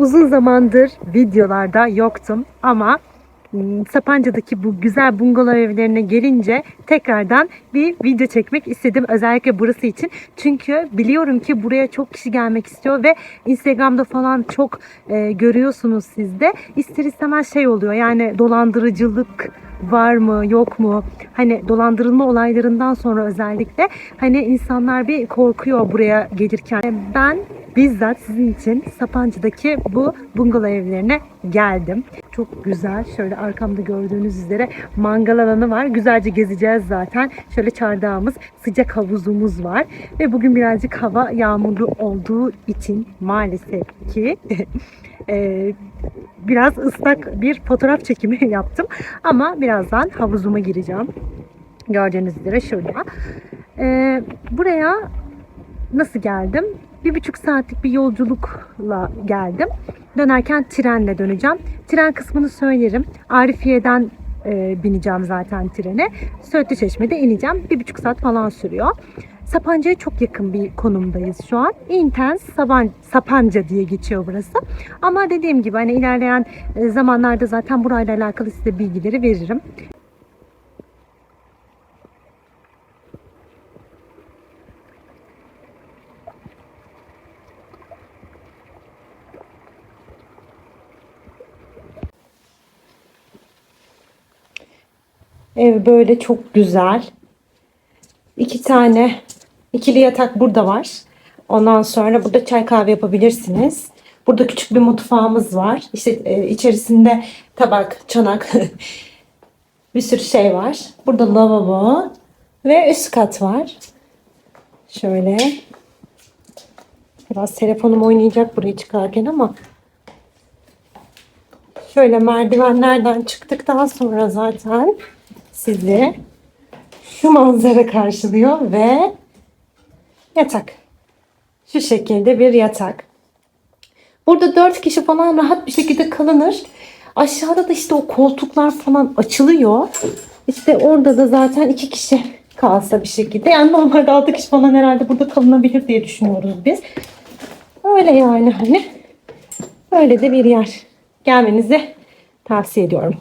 uzun zamandır videolarda yoktum ama hmm, Sapanca'daki bu güzel bungalov evlerine gelince tekrardan bir video çekmek istedim. Özellikle burası için. Çünkü biliyorum ki buraya çok kişi gelmek istiyor ve Instagram'da falan çok e, görüyorsunuz siz de. İster istemez şey oluyor yani dolandırıcılık var mı yok mu hani dolandırılma olaylarından sonra özellikle hani insanlar bir korkuyor buraya gelirken ben bizzat sizin için Sapanca'daki bu bungalov evlerine geldim. Çok güzel. Şöyle arkamda gördüğünüz üzere mangal alanı var. Güzelce gezeceğiz zaten. Şöyle çardağımız, sıcak havuzumuz var. Ve bugün birazcık hava yağmurlu olduğu için maalesef ki eee, biraz ıslak bir fotoğraf çekimi yaptım. Ama birazdan havuzuma gireceğim. Gördüğünüz üzere şurada. Eee, buraya nasıl geldim? Bir buçuk saatlik bir yolculukla geldim. Dönerken trenle döneceğim. Tren kısmını söylerim. Arifiye'den e, bineceğim zaten trene. Söğütlü Çeşme'de ineceğim. Bir buçuk saat falan sürüyor. Sapanca'ya çok yakın bir konumdayız şu an. Intens Saban, Sapanca diye geçiyor burası. Ama dediğim gibi hani ilerleyen e, zamanlarda zaten burayla alakalı size bilgileri veririm. Ev böyle çok güzel. İki tane ikili yatak burada var. Ondan sonra burada çay kahve yapabilirsiniz. Burada küçük bir mutfağımız var. İşte e, içerisinde tabak, çanak bir sürü şey var. Burada lavabo ve üst kat var. Şöyle. Biraz telefonum oynayacak buraya çıkarken ama şöyle merdivenlerden çıktıktan sonra zaten sizi şu manzara karşılıyor ve yatak. Şu şekilde bir yatak. Burada dört kişi falan rahat bir şekilde kalınır. Aşağıda da işte o koltuklar falan açılıyor. İşte orada da zaten iki kişi kalsa bir şekilde. Yani normalde altı kişi falan herhalde burada kalınabilir diye düşünüyoruz biz. Öyle yani hani. Öyle de bir yer. Gelmenizi tavsiye ediyorum.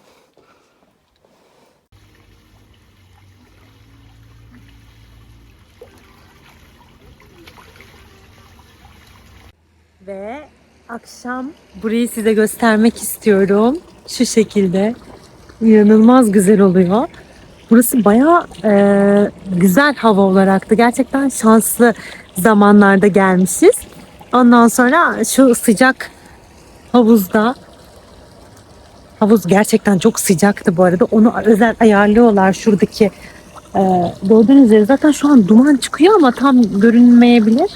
Ve akşam burayı size göstermek istiyorum. Şu şekilde. İnanılmaz güzel oluyor. Burası bayağı e, güzel hava olaraktı. Gerçekten şanslı zamanlarda gelmişiz. Ondan sonra şu sıcak havuzda havuz gerçekten çok sıcaktı bu arada. Onu özel ayarlıyorlar şuradaki e, gördüğünüz üzere zaten şu an duman çıkıyor ama tam görünmeyebilir.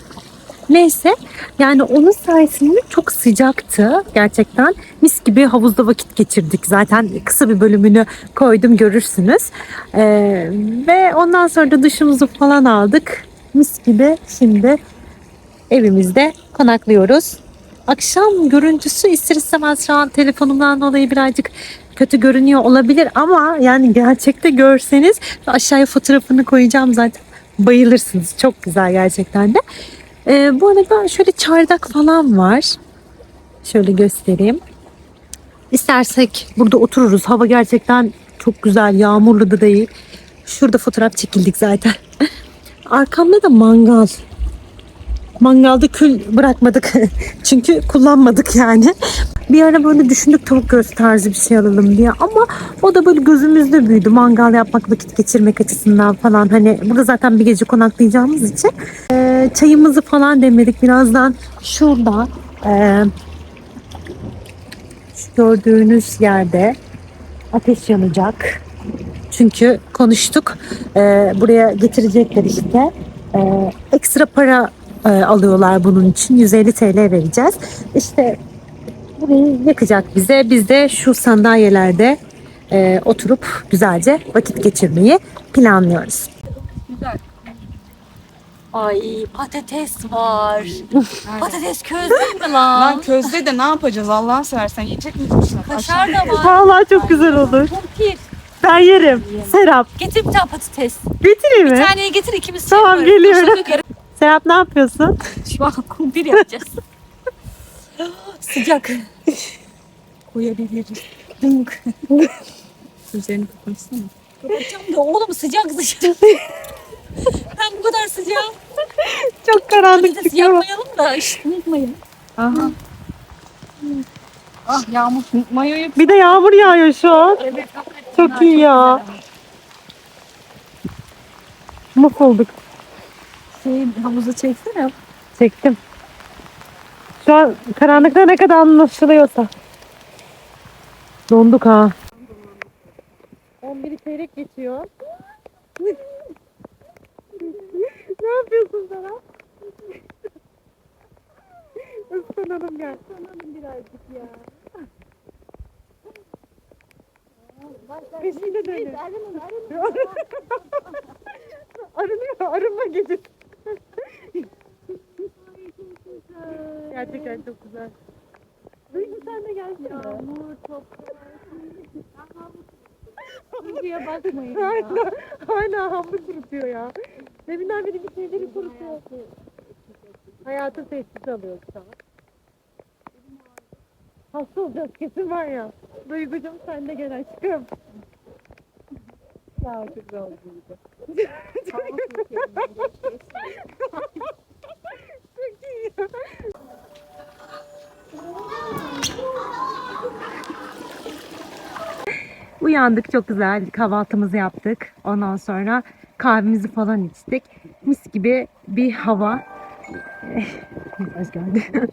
Neyse yani onun sayesinde çok sıcaktı gerçekten. Mis gibi havuzda vakit geçirdik zaten kısa bir bölümünü koydum görürsünüz. Ee, ve ondan sonra da duşumuzu falan aldık. Mis gibi şimdi evimizde konaklıyoruz. Akşam görüntüsü ister istemez şu an telefonumdan dolayı birazcık kötü görünüyor olabilir ama yani gerçekte görseniz aşağıya fotoğrafını koyacağım zaten bayılırsınız. Çok güzel gerçekten de. Ee, bu arada şöyle çardak falan var. Şöyle göstereyim. İstersek burada otururuz. Hava gerçekten çok güzel. Yağmurlu da değil. Şurada fotoğraf çekildik zaten. Arkamda da mangal. Mangalda kül bırakmadık. Çünkü kullanmadık yani. Bir ara böyle düşündük tavuk göğsü tarzı bir şey alalım diye. Ama o da böyle gözümüzde büyüdü. Mangal yapmak, vakit geçirmek açısından falan. Hani burada zaten bir gece konaklayacağımız için. Ee, çayımızı falan demledik. Birazdan şurada e, şu gördüğünüz yerde ateş yanacak. Çünkü konuştuk. Ee, buraya getirecekler işte. Ee, ekstra para e, alıyorlar bunun için. 150 TL vereceğiz. İşte burayı yakacak bize. Biz de şu sandalyelerde e, oturup güzelce vakit geçirmeyi planlıyoruz. Ay patates var. patates köz değil mi lan? Lan közde de ne yapacağız Allah'ını seversen yiyecek misin? Kaşar da var. Vallahi çok güzel olur. Kumpir. Ben yerim. Serap Getir bir tane patates. getireyim mi? Bir taneyi getir ikimiz Tamam, şey yaparız. geliyorum. Serap ne yapıyorsun? Şu an kumpir yapacağız. Sıcak. Koyabiliriz. Dınk. Üzerini kapatsana. Kapatacağım da oğlum sıcak dışarı. ben bu kadar sıcağım. Çok karanlık çıkıyor. yakmayalım da işte unutmayın. Aha. Ah yağmur. Mayoyu Bir de yağmur yağıyor şu an. Evet. Çok iyi ya. Mahvolduk. Şey, havuza çeksene. Çektim. Şu an karanlıkta ne kadar anlaşılıyorsa. Donduk ha. 11 çeyrek geçiyor. ne yapıyorsun sana? Islanalım gel. Islanalım birazcık ya. Peşinde dönüyor. Arınıyor, arınma gecesi. Gerçekten çok güzel. Duygu sen de gelsene. Yağmur çok Buraya bakmayın. Hala, hala hamur kurutuyor ya. Deminden beri bir şeyleri kurutuyor. Hayatın sessiz alıyor an. Hasta olacağız kesin var ya. Duygucuğum sen de gel aşkım. Sağ ol, güzel oldu. Çok iyi Uyandık çok güzel kahvaltımızı yaptık. Ondan sonra kahvemizi falan içtik. Mis gibi bir hava. Eh, Mesaj geldi.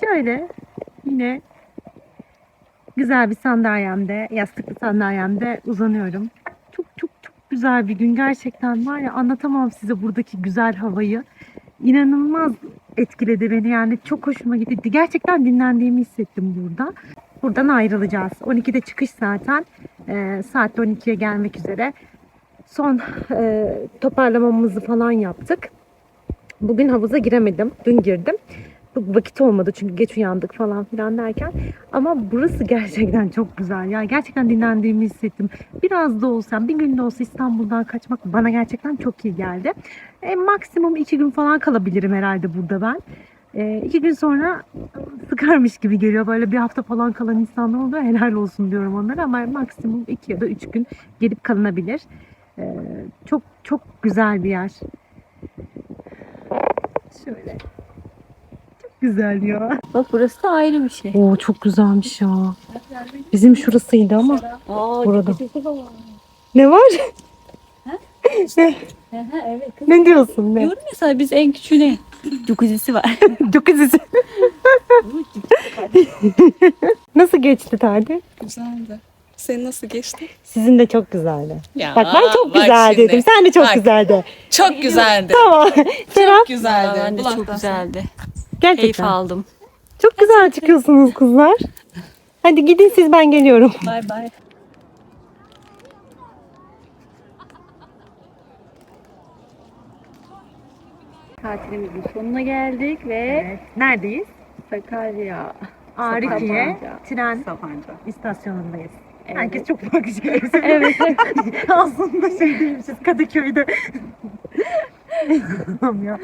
Şöyle yine güzel bir sandalyemde, yastıklı sandalyemde uzanıyorum. Çok çok çok güzel bir gün gerçekten var ya anlatamam size buradaki güzel havayı. İnanılmaz etkiledi beni yani çok hoşuma gitti. Gerçekten dinlendiğimi hissettim burada. Buradan ayrılacağız. 12'de çıkış zaten. Ee, saat 12'ye gelmek üzere. Son e, toparlamamızı falan yaptık. Bugün havuza giremedim. Dün girdim. Bu vakit olmadı çünkü geç uyandık falan filan derken. Ama burası gerçekten çok güzel. Ya gerçekten dinlendiğimi hissettim. Biraz da olsam, bir gün de olsa İstanbul'dan kaçmak bana gerçekten çok iyi geldi. E, maksimum iki gün falan kalabilirim herhalde burada ben. E, iki gün sonra sıkarmış gibi geliyor. Böyle bir hafta falan kalan insanlar oluyor. Helal olsun diyorum onlara ama maksimum iki ya da üç gün gelip kalınabilir. E, çok çok güzel bir yer. Şöyle. Çok güzel ya. Bak burası da ayrı bir şey. Oo çok güzelmiş ya. Bizim şurasıydı ama. Aa, Burada. Ne var? Hı, evet. ne diyorsun ne? Diyorum ya sana biz en küçüğüne. Cukuzisi var. çok güzel. Nasıl geçti tatil? Güzeldi. Senin nasıl geçti? Sizin de çok güzeldi. Ya, Bak ben çok bak güzel şimdi. dedim. Sen de çok Bak. güzeldi. Çok güzeldi. Tamam. Serap. Güzeldi. ben de çok Kulaktan güzeldi. Keyif Gerçekten. aldım. Çok güzel çıkıyorsunuz kızlar. Hadi gidin siz ben geliyorum. Bay bay. Tatilimizin sonuna geldik ve Neredeyiz? Sakarya. Arifiye Sapanca. tren Sapanca. istasyonundayız. Evet. Herkes çok farklı şeyler söylüyor. Evet. Aslında şey değilmişiz Kadıköy'de. Ya.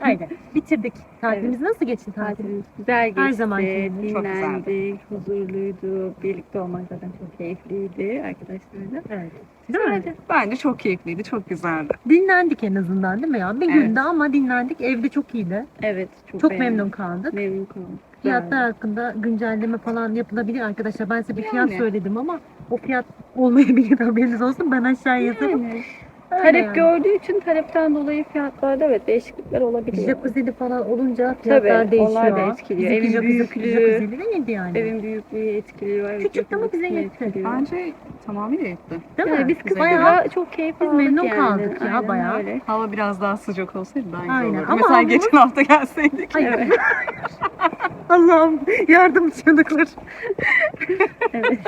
Aynen. Bitirdik. Tatilimiz nasıl geçti tatil? Tatilimiz güzel geçti. Her zamanki gibi. Çok Dinlendik, huzurluydu. Birlikte olmak zaten çok keyifliydi arkadaşlarla. Evet. Güzeldi. Bence çok keyifliydi, çok güzeldi. Dinlendik en azından değil mi ya? Bir Evet. günde ama dinlendik. Evde çok iyiydi. Evet. Çok, Çok beğendim. memnun kaldık. Memnun kaldım. Fiyatlar hakkında güncelleme falan yapılabilir arkadaşlar. Ben size bir fiyat Yani. söyledim ama o fiyat olmayabilir haberiniz olsun. Ben aşağıya yazarım. Yani, talep yani. gördüğü için talepten dolayı fiyatlarda evet değişiklikler olabiliyor. Jacuzzi'li falan olunca fiyatlar Tabii, değişiyor. onlar da etkiliyor. Evin jacuzzi- büyüklüğü- jacuzzi'li değildi yani. Evin büyüklüğü etkiliyor. Evet, Küçüktü ama bize yetti. etkiliyor. Bence tamamıyla yetti. Değil Yani mi? biz Bize kısmen göre. çok keyif Biz aldık memnun yani. kaldık ya, Aynen bayağı. öyle. Hava biraz daha sıcak olsaydı daha güzel Aynen. olurdu. Ama Mesela havamız- geçen hafta gelseydik. Hayır. Evet. Allah'ım yardım çığlıklar. Evet.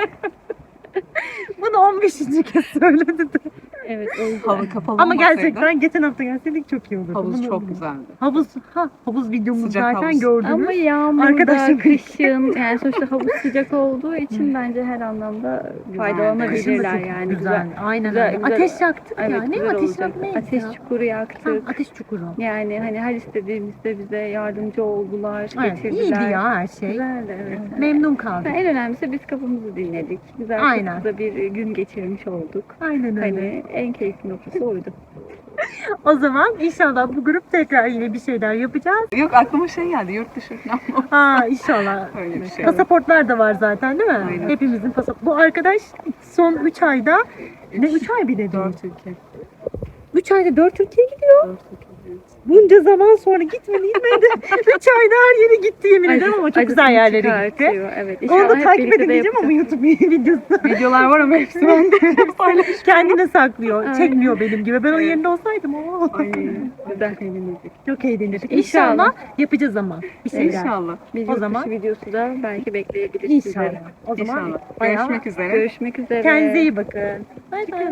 Bunu 15. kez söyledi de. Evet o yüzden. Hava kapalı Ama olmasaydı gerçekten geçen hafta gelseydik çok iyi olurdu. havuz Bunu- çok güzeldi. Havuz, ha havuz videomu Sıcak zaten havuz. gördünüz. Ama yağmurda, Arkadaşım- kışın yani sonuçta havuz sıcak olduğu için bence her anlamda faydalanabilirler Kışın da çok yani. güzel. Aynen güzel- öyle. güzel- Ateş yaktık Evet, ya. Ne güzel ateş olacak. yakmayız Ateş ya. çukuru yaktık. Tamam, ateş çukuru. Yani hani her istediğimizde bize yardımcı oldular, Evet, getirdiler. iyiydi ya her şey. Güzeldi evet. Memnun kaldık. Yani en önemlisi biz kafamızı dinledik. Güzel Aynen. bir gün geçirmiş olduk. Aynen öyle. Hani en keyifli noktası oydu. O zaman inşallah bu grup tekrar yine bir şeyler yapacağız. Yok aklıma şey geldi yurt dışı falan Ha inşallah. öyle bir şey. Pasaportlar da var zaten değil mi? Aynen. Hepimizin pasaport. Bu arkadaş son 3 ayda ne 3 ay bile değil. Dört ülke. 3 ayda 4 ülkeye gidiyor. Dört ülke. Bunca zaman sonra gitmedi gitmedi. 3 ayda her yere gitti yemin ederim ama çok güzel yerlere gitti. Evet. Onu da takip de edemeyeceğim ama. YouTube videosunda Videolar var ama hepsi bende. Kendine saklıyor. Çekmiyor benim gibi. Ben o Evet. yerinde olsaydım o. Ay güzel eğlenirdik. Çok eğlenirdik. İnşallah. İnşallah yapacağız ama bir şeyler. İnşallah. Bir O zaman- videosu da belki bekleyebilirsiniz. İnşallah. O zaman İnşallah. Görüşmek üzere. Görüşmek üzere. kendinize iyi bakın. Bay bay.